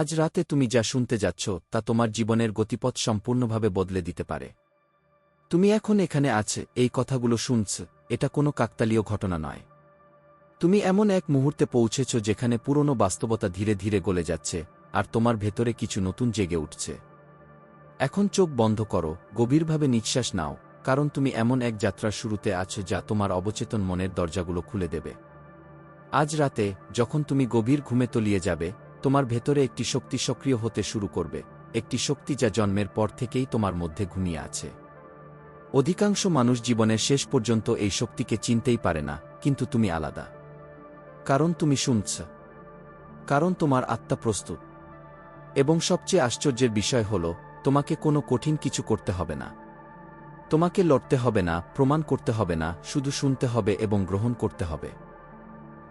আজ রাতে তুমি যা শুনতে যাচ্ছ তা তোমার জীবনের গতিপথ সম্পূর্ণভাবে বদলে দিতে পারে। তুমি এখন এখানে আছে, এই কথাগুলো শুনছ, এটা কোনো কাকতালীয় ঘটনা নয়। তুমি এমন এক মুহূর্তে পৌঁছেছ যেখানে পুরনো বাস্তবতা ধীরে ধীরে গলে যাচ্ছে, আর তোমার ভেতরে কিছু নতুন জেগে উঠছে। এখন চোখ বন্ধ করো, গভীরভাবে নিঃশ্বাস নাও, কারণ তুমি এমন এক যাত্রার শুরুতে আছো যা তোমার অবচেতন মনের দরজাগুলো খুলে দেবে। আজ রাতে, যখন তুমি গভীর ঘুমে তলিয়ে যাবে তোমার ভেতরে একটি শক্তি সক্রিয় হতে শুরু করবে, একটি শক্তি যা জন্মের পর থেকেই তোমার মধ্যে ঘুমিয়ে আছে। অধিকাংশ মানুষ জীবনের শেষ পর্যন্ত এই শক্তিকে চিনতেই পারে না, কিন্তু তুমি আলাদা। কারণ তুমি শুনছ। কারণ তোমার আত্মা প্রস্তুত। এবং সবচেয়ে আশ্চর্যের বিষয় হল, তোমাকে কোনো কঠিন কিছু করতে হবে না। তোমাকে লড়তে হবে না, প্রমাণ করতে হবে না, শুধু শুনতে হবে এবং গ্রহণ করতে হবে।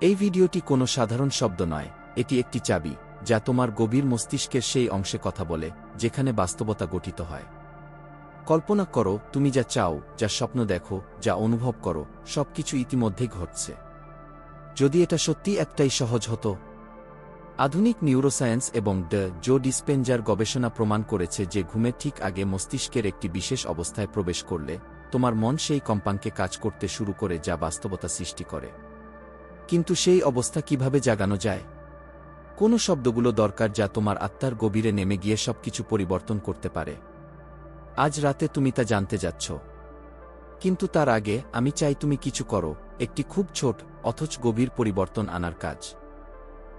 এই ভিডিওটি কোনো সাধারণ শব্দ নয়, এটি একটি চাবি। যা তোমার গভীর মস্তিষ্কের সেই অংশে কথা বলে, যেখানে বাস্তবতা গঠিত হয়। কল্পনা করো, তুমি যা চাও, যা স্বপ্ন দেখো, যা অনুভব করো, সবকিছু ইতিমধ্যেই ঘটছে। যদি এটা সত্যি একটাই সহজ হতো। আধুনিক নিউরোসায়েন্স এবং দ্য জো ডিসপেঞ্জার গবেষণা প্রমাণ করেছে যে ঘুমের ঠিক আগে মস্তিষ্কের একটি বিশেষ অবস্থায় প্রবেশ করলে, তোমার মন সেই কম্পাঙ্কে কাজ করতে শুরু করে যা বাস্তবতা সৃষ্টি করে। কিন্তু সেই অবস্থা কীভাবে জাগানো যায়? কোন শব্দগুলো দরকার যা তোমার আত্মার গভীরে নেমে গিয়ে সবকিছু পরিবর্তন করতে পারে। আজ রাতে তুমি তা জানতে যাচ্ছ। কিন্তু তার আগে আমি চাই তুমি কিছু করো, একটি খুব ছোট, অথচ গভীর পরিবর্তন আনার কাজ।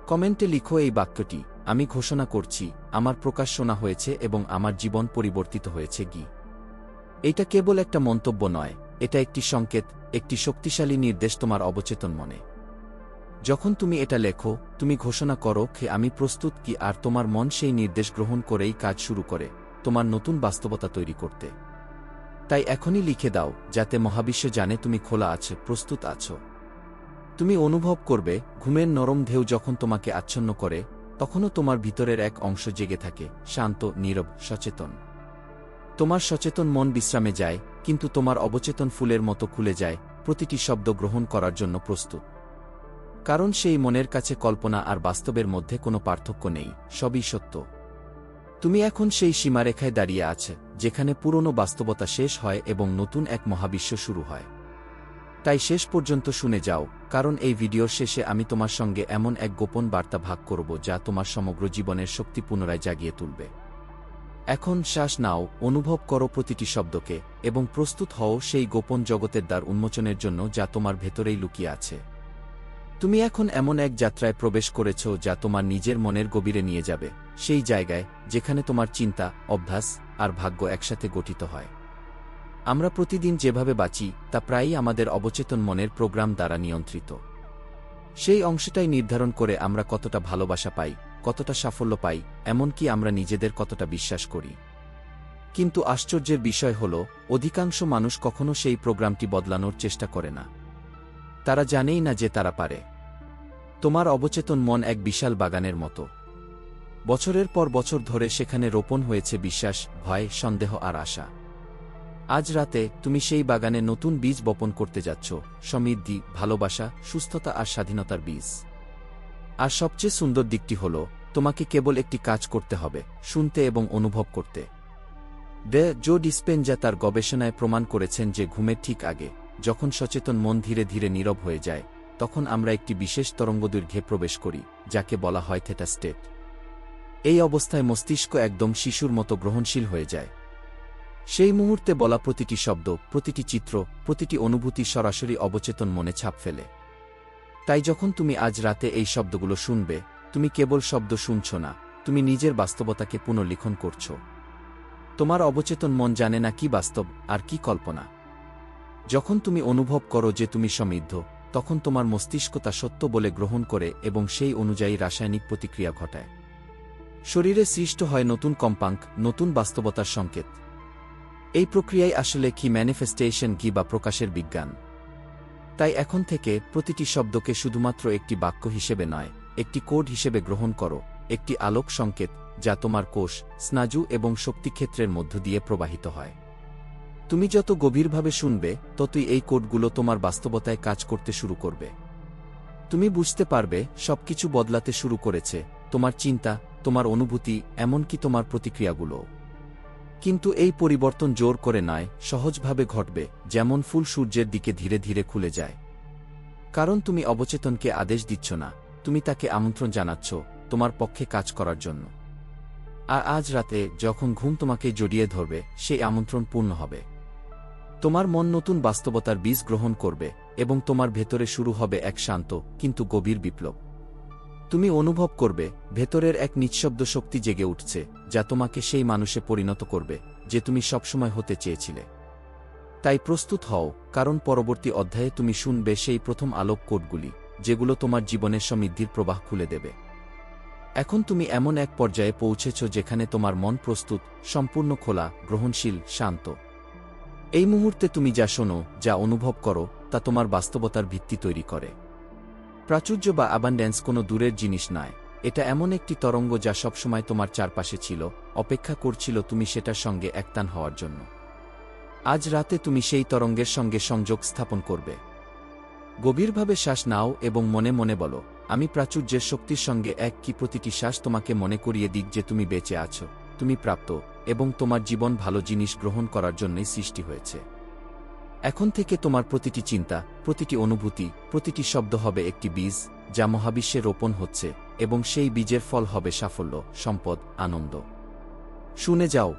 কমেন্টে লিখো এই বাক্যটি, আমি ঘোষণা করছি, আমার প্রকাশ শোনা হয়েছে এবং আমার জীবন পরিবর্তিত হয়েছে গি। এটা কেবল একটা মন্তব্য নয়, এটা একটি সংকেত, একটি শক্তিশালী নির্দেশ তোমার অবচেতন মনে। যখন তুমি এটা লেখো, তুমি ঘোষণা করো খে আমি প্রস্তুত কি আর তোমার মন সেই নির্দেশ গ্রহণ করেই কাজ শুরু করে, তোমার নতুন বাস্তবতা তৈরি করতে। তাই এখনই লিখে দাও, যাতে মহাবিশ্ব জানে তুমি খোলা আছে, প্রস্তুত আছো। তুমি অনুভব করবে, ঘুমের নরম ঢেউ যখন তোমাকে আচ্ছন্ন করে, তখনও তোমার ভিতরের এক অংশ জেগে থাকে, শান্ত, নীরব, সচেতন। তোমার সচেতন মন বিশ্রামে যায়, কিন্তু তোমার অবচেতন ফুলের মতো খুলে যায়, প্রতিটি শব্দ গ্রহণ করার জন্য প্রস্তুত। কারণ সেই মনের কাছে কল্পনা আর বাস্তবের মধ্যে কোনো পার্থক্য নেই, সবই সত্য। তুমি এখন সেই সীমারেখায় দাঁড়িয়ে আছে, যেখানে পুরনো বাস্তবতা শেষ হয় এবং নতুন এক মহাবিশ্ব শুরু হয়। তাই শেষ পর্যন্ত শুনে যাও, কারণ এই ভিডিওর শেষে আমি তোমার সঙ্গে এমন এক গোপন বার্তা ভাগ করব যা তোমার সমগ্র জীবনের শক্তি পুনরায় জাগিয়ে তুলবে। এখন শ্বাস নাও, অনুভব করো প্রতিটি শব্দকে, এবং প্রস্তুত হও সেই গোপন জগতের দ্বার উন্মোচনের জন্য যা তোমার ভেতরেই লুকিয়ে আছে। তুমি এখন এমন এক যাত্রায় প্রবেশ করেছ যা তোমার নিজের মনের গভীরে নিয়ে যাবে, সেই জায়গায় যেখানে তোমার চিন্তা, অভ্যাস আর ভাগ্য একসাথে গঠিত হয়। আমরা প্রতিদিন যেভাবে বাঁচি, তা প্রায়ই আমাদের অবচেতন মনের প্রোগ্রাম দ্বারা নিয়ন্ত্রিত। সেই অংশটাই নির্ধারণ করে আমরা কতটা ভালোবাসা পাই, কতটা সাফল্য পাই, এমনকি আমরা নিজেদের কতটা বিশ্বাস করি। কিন্তু আশ্চর্যের বিষয় হল, অধিকাংশ মানুষ কখনো সেই প্রোগ্রামটি বদলানোর চেষ্টা করে না। তারা জানেই না যে তারা পারে। তোমার অবচেতন মন এক বিশাল বাগানের মতো। বছরের পর বছর ধরে সেখানে রোপণ হয়েছে বিশ্বাস, ভয়, সন্দেহ আর আশা। আজ রাতে তুমি সেই বাগানে নতুন বীজ বপন করতে যাচ্ছ, সমৃদ্ধি, ভালোবাসা, সুস্থতা আর স্বাধীনতার বীজ। আর সবচেয়ে সুন্দর দিকটি হল, তোমাকে কেবল একটি কাজ করতে হবে, শুনতে এবং অনুভব করতে। দ্য জো ডিসপেনজা তার গবেষণায় প্রমাণ করেছেন যে ঘুমের ঠিক আগে যখন সচেতন মন ধীরে ধীরে নীরব হয়ে যায়, তখন আমরা একটি বিশেষ তরঙ্গদৈর্ঘ্যে প্রবেশ করি, যাকে বলা হয় থেটা স্টেট। এই অবস্থায় মস্তিষ্ক একদম শিশুর মতো গ্রহণশীল হয়ে যায়। সেই মুহূর্তে বলা প্রতিটি শব্দ, প্রতিটি চিত্র, প্রতিটি অনুভূতি সরাসরি অবচেতন মনে ছাপ ফেলে। তাই যখন তুমি আজ রাতে এই শব্দগুলো শুনবে, তুমি কেবল শব্দ শুনছ না, তুমি নিজের বাস্তবতাকে পুনর্লিখন করছ। তোমার অবচেতন মন জানে না কি বাস্তব আর কি কল্পনা। যখন তুমি অনুভব করো যে তুমি সমৃদ্ধ, তখন তোমার মস্তিষ্ক তা সত্য বলে গ্রহণ করে এবং সেই অনুযায়ী রাসায়নিক প্রতিক্রিয়া ঘটায়। শরীরে সৃষ্ট হয় নতুন কম্পাঙ্ক, নতুন বাস্তবতার সংকেত। এই প্রক্রিয়াই আসলে কি ম্যানিফেস্টেশন কি বা প্রকাশের বিজ্ঞান। তাই এখন থেকে প্রতিটি শব্দকে শুধুমাত্র একটি বাক্য হিসেবে নয়, একটি কোড হিসেবে গ্রহণ করো, একটি আলোক সংকেত যা তোমার কোষ স্নাজু এবং শক্তিক্ষেত্রের মধ্য দিয়ে প্রবাহিত হয়। তুমি যত গভীরভাবে শুনবে, ততই এই কোডগুলো তোমার বাস্তবতায় কাজ করতে শুরু করবে। তুমি বুঝতে পারবে, সবকিছু বদলাতে শুরু করেছে, তোমার চিন্তা, তোমার অনুভূতি, এমনকি তোমার প্রতিক্রিয়াগুলো। কিন্তু এই পরিবর্তন জোর করে নয়, সহজভাবে ঘটবে, যেমন ফুল সূর্যের দিকে ধীরে ধীরে খুলে যায়। কারণ তুমি অবচেতনকে আদেশ দিচ্ছ না, তুমি তাকে আমন্ত্রণ জানাচ্ছ, তোমার পক্ষে কাজ করার জন্য। আর আজ রাতে, যখন ঘুম তোমাকে জড়িয়ে ধরবে, সেই আমন্ত্রণ পূর্ণ হবে। তোমার মন নতুন বাস্তবতার বীজ গ্রহণ করবে এবং তোমার ভেতরে শুরু হবে এক শান্ত, কিন্তু গভীর বিপ্লব। তুমি অনুভব করবে, ভেতরের এক নিঃশব্দ শক্তি জেগে উঠছে, যা তোমাকে সেই মানুষে পরিণত করবে, যে তুমি সবসময় হতে চেয়েছিলে। তাই প্রস্তুত হও, কারণ পরবর্তী অধ্যায়ে তুমি শুনবে সেই প্রথম আলোক কোডগুলি, যেগুলো তোমার জীবনের সমৃদ্ধির প্রবাহ খুলে দেবে। এখন তুমি এমন এক পর্যায়ে পৌঁছেছ যেখানে তোমার মন প্রস্তুত, সম্পূর্ণ খোলা, গ্রহণশীল, শান্ত। এই মুহূর্তে তুমি যা শোনো, যা অনুভব করো, তা তোমার বাস্তবতার ভিত্তি তৈরি করে। প্রাচুর্য বা অ্যাবান্ডেন্স কোনো দূরের জিনিস নয়। এটা এমন একটি তরঙ্গ যা সবসময় তোমার চারপাশে ছিল, অপেক্ষা করছিল তুমি সেটার সঙ্গে একতান হওয়ার জন্য। আজ রাতে তুমি সেই তরঙ্গের সঙ্গে সংযোগ স্থাপন করবে। গভীরভাবে শ্বাস নাও এবং মনে মনে বলো, আমি প্রাচুর্যের শক্তির সঙ্গে এক কি প্রতিটি শ্বাস তোমাকে মনে করিয়ে দিক যে তুমি বেঁচে আছো, তুমি প্রাপ্ত। এবং তোমার জীবন ভালো জিনিস গ্রহণ করার জন্যই সৃষ্টি হয়েছে। এখন থেকে তোমার প্রতিটি চিন্তা, প্রতিটি অনুভূতি, প্রতিটি শব্দ হবে একটি বীজ, যা মহাবিশ্বে রোপণ হচ্ছে, এবং সেই বীজের ফল হবে সাফল্য, সম্পদ, আনন্দ। শুনে যাও।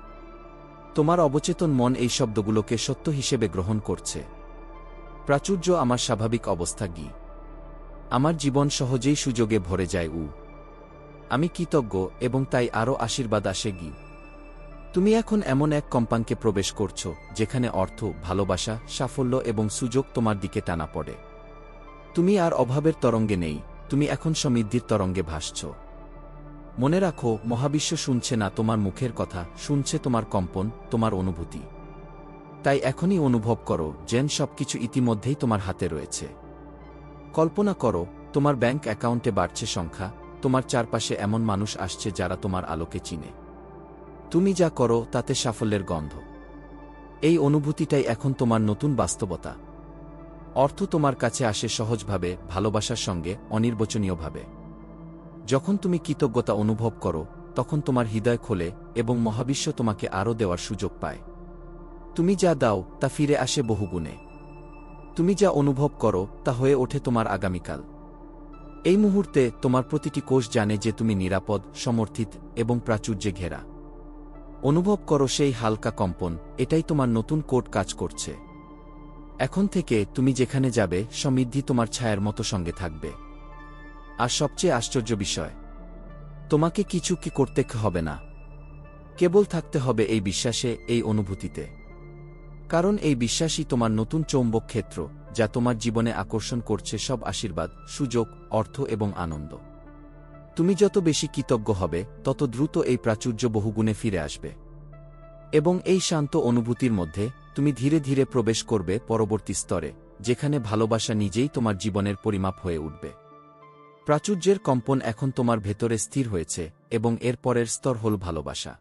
তোমার অবচেতন মন এই শব্দগুলোকে সত্য হিসেবে গ্রহণ করছে। প্রাচুর্য আমার স্বাভাবিক অবস্থা গি আমার জীবন সহজেই সুযোগে ভরে যায় উ। আমি কৃতজ্ঞ, এবং তাই আরও আশীর্বাদ আসে গি। তুমি এখন এমন এক কম্পাঙ্কে প্রবেশ করছ, যেখানে অর্থ, ভালোবাসা, সাফল্য এবং সুযোগ তোমার দিকে টানা পড়ে। তুমি আর অভাবের তরঙ্গে নেই, তুমি এখন সমৃদ্ধির তরঙ্গে ভাসছ। মনে রাখো, মহাবিশ্ব শুনছে না তোমার মুখের কথা, শুনছে তোমার কম্পন, তোমার অনুভূতি। তাই এখনই অনুভব করো, যেন সবকিছু ইতিমধ্যেই তোমার হাতে রয়েছে। কল্পনা করো, তোমার ব্যাংক অ্যাকাউন্টে বাড়ছে সংখ্যা, তোমার চারপাশে এমন মানুষ আসছে যারা তোমার আলোকে চিনে। তুমি যা করো, তাতে সাফল্যের গন্ধ। এই অনুভূতিটাই এখন তোমার নতুন বাস্তবতা। অর্থ তোমার কাছে আসে সহজভাবে, ভালোবাসার সঙ্গে, অনির্বচনীয়ভাবে। যখন তুমি কৃতজ্ঞতা অনুভব করো, তখন তোমার হৃদয় খোলে এবং মহাবিশ্ব তোমাকে আরও দেওয়ার সুযোগ পায়। তুমি যা দাও, তা ফিরে আসে বহুগুণে। তুমি যা অনুভব করো, তা হয়ে ওঠে তোমার আগামীকাল। এই মুহূর্তে তোমার প্রতিটি কোষ জানে যে তুমি নিরাপদ, সমর্থিত এবং প্রাচুর্যে ঘেরা। অনুভব করো সেই হালকা কম্পন, এটাই তোমার নতুন কোট কাজ করছে। এখন থেকে তুমি যেখানে যাবে, সমৃদ্ধি তোমার ছায়ার মতো সঙ্গে থাকবে। আর সবচেয়ে আশ্চর্য বিষয়, তোমাকে কিছু কি করতে হবে না। কেবল থাকতে হবে এই বিশ্বাসে, এই অনুভূতিতে। কারণ এই বিশ্বাসই তোমার নতুন চৌম্বক ক্ষেত্র, যা তোমার জীবনে আকর্ষণ করছে সব আশীর্বাদ, সুযোগ, অর্থ এবং আনন্দ। তুমি যত বেশি কৃতজ্ঞ হবে, তত দ্রুত এই প্রাচুর্য বহুগুণে ফিরে আসবে। এবং এই শান্ত অনুভূতির মধ্যে, তুমি ধীরে ধীরে প্রবেশ করবে পরবর্তী স্তরে, যেখানে ভালোবাসা নিজেই তোমার জীবনের পরিমাপ হয়ে উঠবে। প্রাচুর্যের কম্পন এখন তোমার ভেতরে স্থির হয়েছে, এবং এর পরের স্তর হল ভালোবাসা।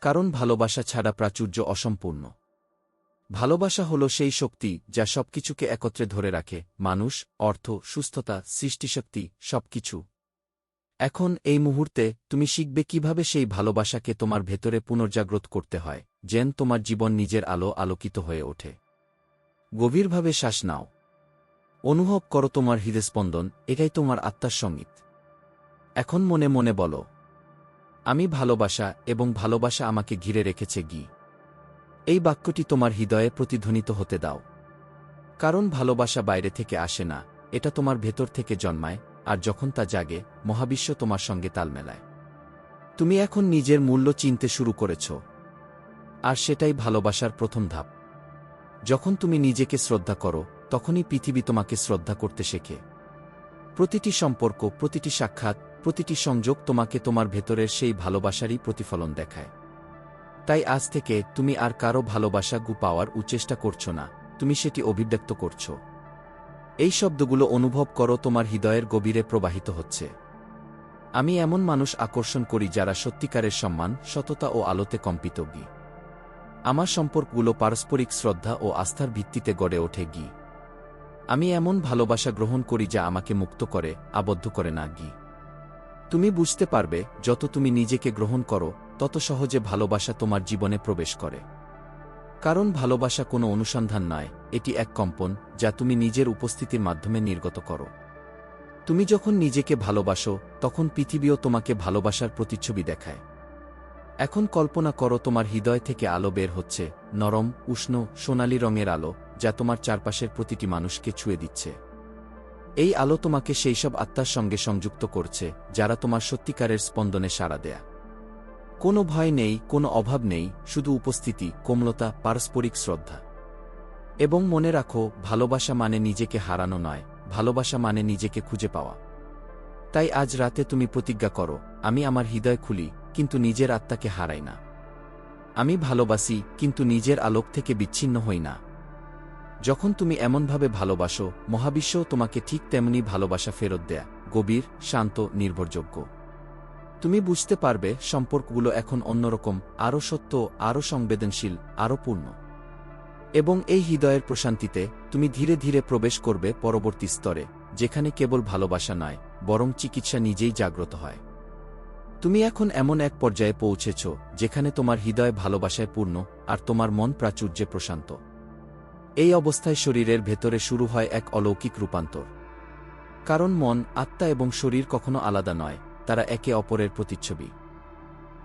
কারণ ভালোবাসা ছাড়া প্রাচুর্য অসম্পূর্ণ। ভালোবাসা হল সেই শক্তি যা সবকিছুকে একত্রে ধরে রাখে, মানুষ, অর্থ, সুস্থতা, সৃষ্টিশক্তি, সবকিছু। এখন এই মুহূর্তে তুমি শিখবে কীভাবে সেই ভালোবাসাকে তোমার ভেতরে পুনর্জাগ্রত করতে হয়, যেন তোমার জীবন নিজের আলো আলোকিত হয়ে ওঠে। গভীরভাবে শ্বাস নাও। অনুভব করো তোমার হৃদস্পন্দন, এটাই তোমার আত্মার সংগীত। এখন মনে মনে বলো, আমি ভালোবাসা এবং ভালোবাসা আমাকে ঘিরে রেখেছে গি। এই বাক্যটি তোমার হৃদয়ে প্রতিধ্বনিত হতে দাও। কারণ ভালোবাসা বাইরে থেকে আসে না, এটা তোমার ভেতর থেকে জন্মায় আর যখন তা জাগে, মহাবিশ্ব তোমার সঙ্গে তাল মেলায়। তুমি এখন নিজের মূল্য চিনতে শুরু করেছ। আর সেটাই ভালোবাসার প্রথম ধাপ। যখন তুমি নিজেকে শ্রদ্ধা করো, তখনই পৃথিবী তোমাকে শ্রদ্ধা করতে শেখে। প্রতিটি সম্পর্ক, প্রতিটি সাক্ষাৎ, প্রতিটি সংযোগ তোমাকে তোমার ভেতরের সেই ভালোবাসারই প্রতিফলন দেখায়। তাই আজ থেকে তুমি আর কারও ভালোবাসা গু পাওয়ার উচেষ্টা করছ না, তুমি সেটি অভিব্যক্ত করছ। এই শব্দগুলো অনুভব করো তোমার হৃদয়ের গভীরে প্রবাহিত হচ্ছে। আমি এমন মানুষ আকর্ষণ করি যারা সত্যিকারের সম্মান, সততা ও আলোতে কম্পিত গি আমার সম্পর্কগুলো পারস্পরিক শ্রদ্ধা ও আস্থার ভিত্তিতে গড়ে ওঠে গি। আমি এমন ভালোবাসা গ্রহণ করি যা আমাকে মুক্ত করে, আবদ্ধ করে না গি। তুমি বুঝতে পারবে, যত তুমি নিজেকে গ্রহণ করো, তত সহজে ভালোবাসা তোমার জীবনে প্রবেশ করে। কারণ ভালোবাসা কোনো অনুসন্ধান নয়, এটি এক কম্পন, যা তুমি নিজের উপস্থিতির মাধ্যমে নির্গত করো। তুমি যখন নিজেকে ভালোবাসো, তখন পৃথিবীও তোমাকে ভালোবাসার প্রতিচ্ছবি দেখায়। এখন কল্পনা করো তোমার হৃদয় থেকে আলো বের হচ্ছে, নরম, উষ্ণ, সোনালি রঙের আলো, যা তোমার চারপাশের প্রতিটি মানুষকে ছুঁয়ে দিচ্ছে। এই আলো তোমাকে সেই সব আত্মার সঙ্গে সংযুক্ত করছে, যারা তোমার সত্যিকারের স্পন্দনে সাড়া দেয়া। কোনো ভয় নেই, কোনো অভাব নেই, শুধু উপস্থিতি, কোমলতা, পারস্পরিক শ্রদ্ধা। এবং মনে রাখো, ভালোবাসা মানে নিজেকে হারানো নয়, ভালোবাসা মানে নিজেকে খুঁজে পাওয়া। তাই আজ রাতে তুমি প্রতিজ্ঞা করো, আমি আমার হৃদয় খুলি, কিন্তু নিজের আত্মাকে হারাই না। আমি ভালোবাসি, কিন্তু নিজের আলোক থেকে বিচ্ছিন্ন হই না। যখন তুমি এমনভাবে ভালোবাসো মহাবিশ্বও তোমাকে ঠিক তেমনি ভালোবাসা ফেরত দেয়া, গভীর, শান্ত, নির্ভরযোগ্য। তুমি বুঝতে পারবে সম্পর্কগুলো এখন অন্যরকম, আরও সত্য, আরও সংবেদনশীল, আরও পূর্ণ। এবং এই হৃদয়ের প্রশান্তিতে তুমি ধীরে ধীরে প্রবেশ করবে পরবর্তী স্তরে, যেখানে কেবল ভালোবাসা নয়, বরং চিকিৎসা নিজেই জাগ্রত হয়। তুমি এখন এমন এক পর্যায়ে পৌঁছেছ, যেখানে তোমার হৃদয় ভালোবাসায় পূর্ণ, আর তোমার মন প্রাচুর্যে প্রশান্ত। এই অবস্থায় শরীরের ভেতরে শুরু হয় এক অলৌকিক রূপান্তর। কারণ মন, আত্মা এবং শরীর কখনো আলাদা নয় তারা একে অপরের প্রতিচ্ছবি।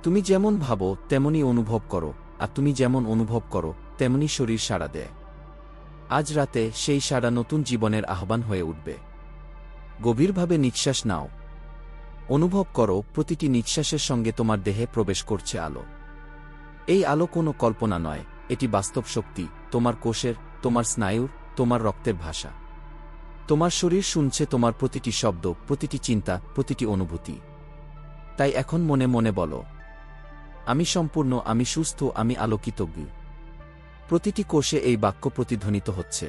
তুমি যেমন ভাবো তেমনই অনুভব করো, আর তুমি যেমন অনুভব করো, তেমনি শরীর সাড়া দেয়। আজ রাতে সেই সাড়া নতুন জীবনের আহ্বান হয়ে উঠবে। গভীরভাবে নিঃশ্বাস নাও। অনুভব করো, প্রতিটি নিঃশ্বাসের সঙ্গে তোমার দেহে প্রবেশ করছে আলো। এই আলো কোনো কল্পনা নয়, এটি বাস্তব শক্তি, তোমার কোষের, তোমার স্নায়ুর, তোমার রক্তের ভাষা। তোমার শরীর শুনছে তোমার প্রতিটি শব্দ, প্রতিটি চিন্তা, প্রতিটি অনুভূতি। তাই এখন মনে মনে বলো, আমি সম্পূর্ণ, আমি সুস্থ, আমি আলোকিতজ্ঞ। প্রতিটি কোষে এই বাক্য প্রতিধ্বনিত হচ্ছে।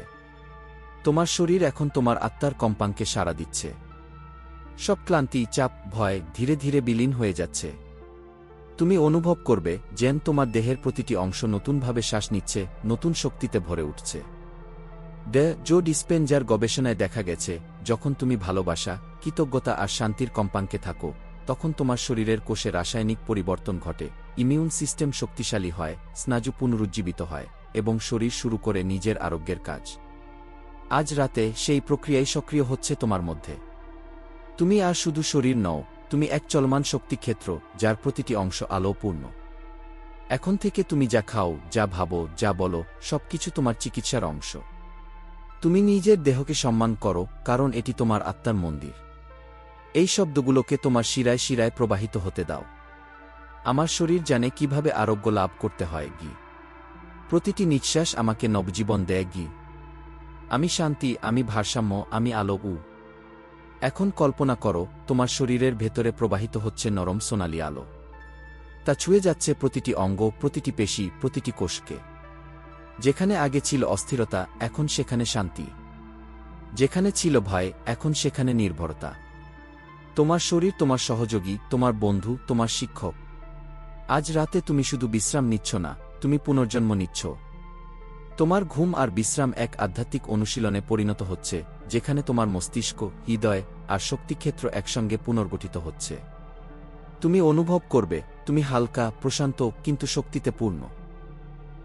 তোমার শরীর এখন তোমার আত্মার কম্পাঙ্কে সাড়া দিচ্ছে। সব ক্লান্তি, চাপ, ভয় ধীরে ধীরে বিলীন হয়ে যাচ্ছে। তুমি অনুভব করবে, যেন তোমার দেহের প্রতিটি অংশ নতুনভাবে শ্বাস নিচ্ছে, নতুন শক্তিতে ভরে উঠছে। ডে জো ডিসপেনজার গবেষণায় দেখা গেছে, যখন তুমি ভালোবাসা, কৃতজ্ঞতা আর শান্তির কম্পাঙ্কে থাকো তখন তোমার শরীরের কোষে রাসায়নিক পরিবর্তন ঘটে, ইমিউন সিস্টেম শক্তিশালী হয় স্নাজু পুনরুজ্জীবিত হয়, এবং শরীর শুরু করে নিজের আরোগ্যের কাজ। আজ রাতে সেই প্রক্রিয়াই সক্রিয় হচ্ছে তোমার মধ্যে। তুমি আর শুধু শরীর নও, তুমি এক চলমান শক্তিক্ষেত্র যার প্রতিটি অংশ আলোপূর্ণ এখন থেকে তুমি যা খাও, যা ভাবো, যা বলো, সবকিছু তোমার চিকিৎসার অংশ। তুমি নিজের দেহকে সম্মান করো, কারণ এটি তোমার আত্মার মন্দির। এই শব্দগুলোকে তোমার শিরায় শিরায় প্রবাহিত হতে দাও। আমার শরীর জানে কীভাবে আরোগ্য লাভ করতে হয়, গি। প্রতিটি নিঃশ্বাস আমাকে নবজীবন দেয়, গি। আমি শান্তি, আমি ভারসাম্য, আমি আলো, উ। এখন কল্পনা করো, তোমার শরীরের ভেতরে প্রবাহিত হচ্ছে নরম সোনালি আলো। তা ছুঁয়ে যাচ্ছে প্রতিটি অঙ্গ, প্রতিটি পেশি, প্রতিটি কোষকে। যেখানে আগে ছিল অস্থিরতা, এখন সেখানে শান্তি। যেখানে ছিল ভয়, এখন সেখানে নির্ভরতা। তোমার শরীর তোমার সহযোগী, তোমার বন্ধু, তোমার শিক্ষক। আজ রাতে তুমি শুধু বিশ্রাম নিচ্ছ না, তুমি পুনর্জন্ম নিচ্ছ। তোমার ঘুম আর বিশ্রাম এক আধ্যাত্মিক অনুশীলনে পরিণত হচ্ছে, যেখানে তোমার মস্তিষ্ক, হৃদয় আর শক্তিক্ষেত্র একসঙ্গে পুনর্গঠিত হচ্ছে। তুমি অনুভব করবে, তুমি হালকা, প্রশান্ত, কিন্তু শক্তিতে পূর্ণ।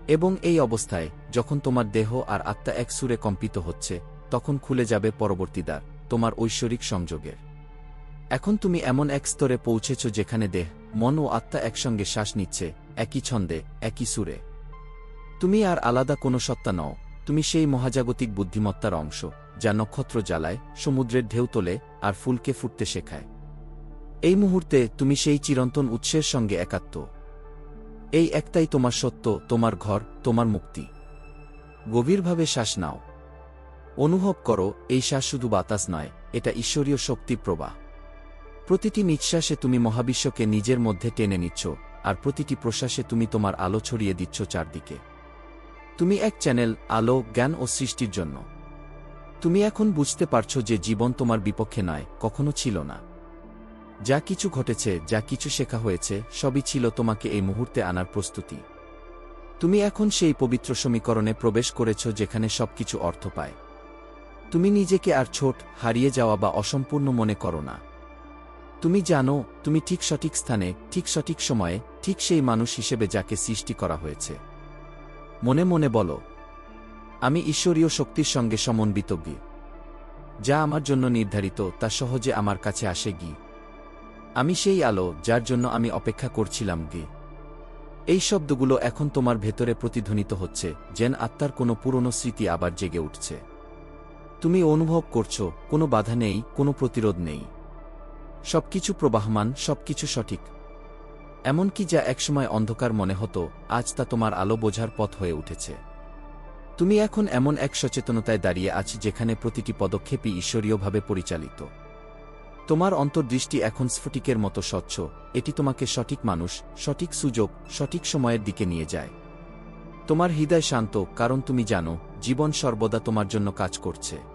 এবং এই অবস্থায়, যখন তোমার দেহ আর আত্মা এক সুরে কম্পিত হচ্ছে, তখন খুলে যাবে পরবর্তী দ্বার, তোমার ঐশ্বরিক সংযোগের। এখন তুমি এমন এক স্তরে পৌঁছেছ যেখানে দেহ, মন ও আত্মা একসঙ্গে শ্বাস নিচ্ছে, একই ছন্দে, একই সুরে। তুমি আর আলাদা কোনো সত্তা নও, তুমি সেই মহাজাগতিক বুদ্ধিমত্তার অংশ, যা নক্ষত্র জ্বালায়, সমুদ্রের ঢেউ তোলে, আর ফুলকে ফুটতে শেখায়। এই মুহূর্তে তুমি সেই চিরন্তন উৎসের সঙ্গে একাত্ম। এই একটাই তোমার সত্য, তোমার ঘর, তোমার মুক্তি। গভীরভাবে শ্বাস নাও। অনুভব করো, এই শ্বাস শুধু বাতাস নয়, এটা ঈশ্বরীয় শক্তি প্রবাহ। প্রতিটি নিঃশ্বাসে তুমি মহাবিশ্বকে নিজের মধ্যে টেনে নিচ্ছ, আর প্রতিটি প্রশ্বাসে তুমি তোমার আলো ছড়িয়ে দিচ্ছ চারদিকে। তুমি এক চ্যানেল, আলো, জ্ঞান ও সৃষ্টির জন্য। তুমি এখন বুঝতে পারছ যে জীবন তোমার বিপক্ষে নয়, কখনো ছিল না। যা কিছু ঘটেছে, যা কিছু শেখা হয়েছে, সবই ছিল তোমাকে এই মুহূর্তে আনার প্রস্তুতি। তুমি এখন সেই পবিত্র সমীকরণে প্রবেশ করেছ যেখানে সবকিছু অর্থ পায়। তুমি নিজেকে আর ছোট, হারিয়ে যাওয়া বা অসম্পূর্ণ মনে করো না। তুমি জানো, তুমি ঠিক সঠিক স্থানে, ঠিক সঠিক সময়ে, ঠিক সেই মানুষ হিসেবে যাকে সৃষ্টি করা হয়েছে। মনে মনে বলো, আমি ঈশ্বরীয় শক্তির সঙ্গে সমন্বিত গি যা আমার জন্য নির্ধারিত, তা সহজে আমার কাছে আসে গি। আমি সেই আলো, যার জন্য আমি অপেক্ষা করছিলাম গি। এই শব্দগুলো এখন তোমার ভেতরে প্রতিধ্বনিত হচ্ছে, যেন আত্মার কোনো পুরনো স্মৃতি আবার জেগে উঠছে। তুমি অনুভব করছ, কোনো বাধা নেই, কোনো প্রতিরোধ নেই। সবকিছু প্রবাহমান, সবকিছু সঠিক। এমনকি যা একসময় অন্ধকার মনে হতো, আজ তা তোমার আলো বোঝার পথ হয়ে উঠেছে। তুমি এখন এমন এক সচেতনতায় দাঁড়িয়ে আছ যেখানে প্রতিটি পদক্ষেপই ঈশ্বরীয়ভাবে পরিচালিত। তোমার অন্তর্দৃষ্টি এখন স্ফটিকের মতো স্বচ্ছ, এটি তোমাকে সঠিক মানুষ, সঠিক সুযোগ, সঠিক সময়ের দিকে নিয়ে যায়। তোমার হৃদয় শান্ত, কারণ তুমি জানো, জীবন সর্বদা তোমার জন্য কাজ করছে।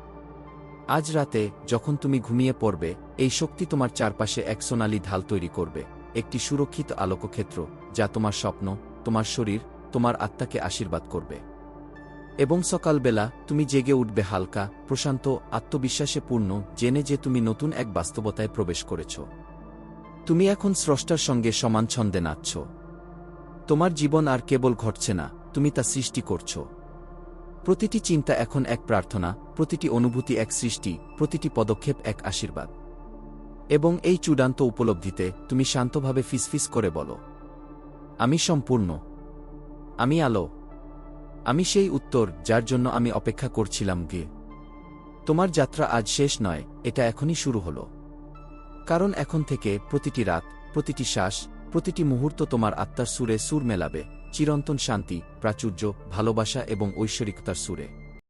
আজ রাতে, যখন তুমি ঘুমিয়ে পড়বে, এই শক্তি তোমার চারপাশে এক সোনালি ঢাল তৈরি করবে। একটি সুরক্ষিত আলোকক্ষেত্র, যা তোমার স্বপ্ন, তোমার শরীর, তোমার আত্মাকে আশীর্বাদ করবে। এবং সকালবেলা, তুমি জেগে উঠবে হালকা, প্রশান্ত, আত্মবিশ্বাসে পূর্ণ, জেনে যে তুমি নতুন এক বাস্তবতায় প্রবেশ করেছ। তুমি এখন স্রষ্টার সঙ্গে সমান ছন্দে নাচছ। তোমার জীবন আর কেবল ঘটছে না, তুমি তা সৃষ্টি করছ। প্রতিটি চিন্তা এখন এক প্রার্থনা প্রতিটি অনুভূতি এক সৃষ্টি, প্রতিটি পদক্ষেপ এক আশীর্বাদ। এবং এই চূড়ান্ত উপলব্ধিতে তুমি শান্তভাবে ফিসফিস করে বলো। আমি সম্পূর্ণ। আমি আলো। আমি সেই উত্তর যার জন্য আমি অপেক্ষা করছিলাম গে তোমার যাত্রা আজ শেষ নয়, এটা এখনই শুরু হলো। কারণ এখন থেকে প্রতিটি রাত, প্রতিটি শ্বাস, প্রতিটি মুহূর্ত তোমার আত্মার সুরে সুর মেলাবে, চিরন্তন শান্তি, প্রাচুর্য, ভালোবাসা এবং ঐশ্বরিকতার সুরে।